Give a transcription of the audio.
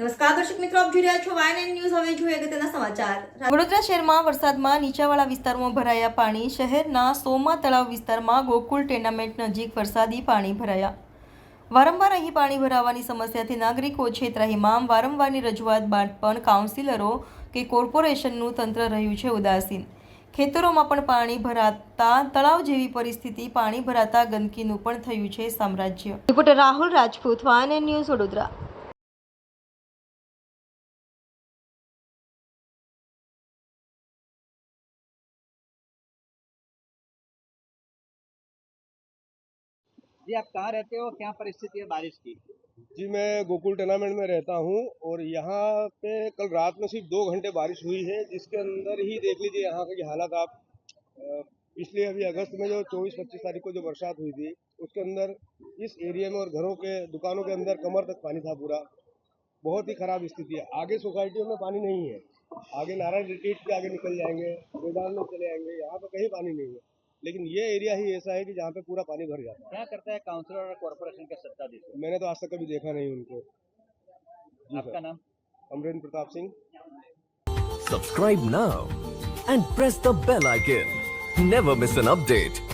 નમસ્કાર દર્શક નાગરિકો છેતરાહીમાં વારંવારની રજૂઆત બાદ પણ કાઉન્સિલરો કે કોર્પોરેશનનું તંત્ર રહ્યું છે ઉદાસીન. ખેતરોમાં પણ પાણી ભરાતા, તળાવ જેવી પરિસ્થિતિ પાણી ભરાતા ગંદકીનું પણ થયું છે સામ્રાજ્ય. રાહુલ રાજપૂત વાયન ન્યૂઝ વડોદરા. जी, आप कहाँ रहते हो क्या परिस्थिति है बारिश की? जी, मैं गोकुल टूर्नामेंट में रहता हूँ और यहाँ पे कल रात में सिर्फ़ दो घंटे बारिश हुई है, जिसके अंदर ही देख लीजिए यहाँ की हालात आप पिछले अभी अगस्त में जो 24-25 तारीख को जो बरसात हुई थी, उसके अंदर इस एरिया में और घरों के, दुकानों के अंदर कमर तक पानी था पूरा। बहुत ही खराब स्थिति है। आगे सोसाइटियों में पानी नहीं है। आगे नारायण रिट्रीट के आगे निकल जाएँगे, मैदान में चले जाएँगे यहाँ पर कहीं पानी नहीं है। लेकिन ये एरिया ही ऐसा है कि जहाँ पे पूरा पानी भर जाता है। क्या करता है काउंसिलर और कॉर्पोरेशन का सत्ताधीश? है मैंने तो आज तक कभी देखा नहीं उनको। आपका नाम? Amrendra Pratap Singh. Subscribe now and press the bell icon never miss an update.